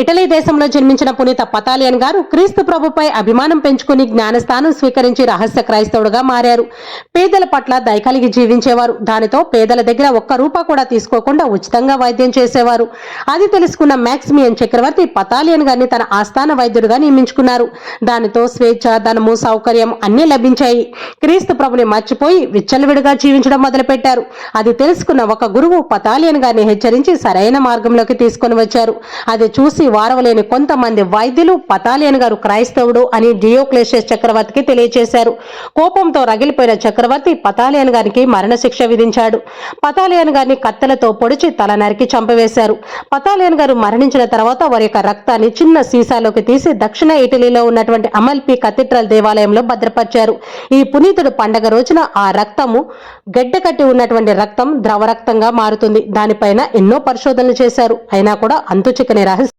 Italy దేశంలో జన్మించిన పునీత పతాలియన్ గారు క్రీస్తు ప్రభుపై అభిమానం పెంచుకుని జ్ఞానస్థానం స్వీకరించి రహస్య క్రైస్తవుడుగా మారారు. పేదల పట్ల దయ కలిగి జీవించేవారు. దానితో పేదల దగ్గర ఒక్క రూపా కూడా తీసుకోకుండా ఉచితంగా వైద్యం చేసేవారు. అది తెలుసుకున్న మ్యాక్సిమియన్ చక్రవర్తి పతాలియన్ గారిని తన ఆస్థాన వైద్యుడిగా నియమించుకున్నారు. దానితో స్వేచ్ఛ ధనము సౌకర్యం అన్నీ లభించాయి. క్రీస్తు ప్రభుని మర్చిపోయి విచ్చలవిడిగా జీవించడం మొదలుపెట్టారు. అది తెలుసుకున్న ఒక గురువు పతాలియన్ గారిని హెచ్చరించి సరైన మార్గంలోకి తీసుకొని వచ్చారు. అది చూసి వారవలేని కొంతమంది వైద్యులు పతాలియన్ గారు క్రైస్తవుడు అని డియోక్లేషియస్ చక్రవర్తికి తెలియజేశారు. కోపంతో రగిలిపోయిన చక్రవర్తి పతాలియన్ గారికి మరణశిక్ష విధించాడు. పతాలియన్ గారిని కత్తెలతో పొడిచి తల నరికి చంపవేశారు. పతాలియన్ గారు మరణించిన తర్వాత వారి యొక్క రక్తాన్ని చిన్న సీసాలోకి తీసి దక్షిణ ఇటలీలో ఉన్నటువంటి అమల్పి కథీడ్రల్ దేవాలయంలో భద్రపరిచారు. ఈ పునీతుడు పండగ రోజున ఆ రక్తము గడ్డ కట్టి ఉన్నటువంటి రక్తం ద్రవ రక్తంగా మారుతుంది. దానిపైన ఎన్నో పరిశోధనలు చేశారు. అయినా కూడా అంతు చిక్కని రహస్యం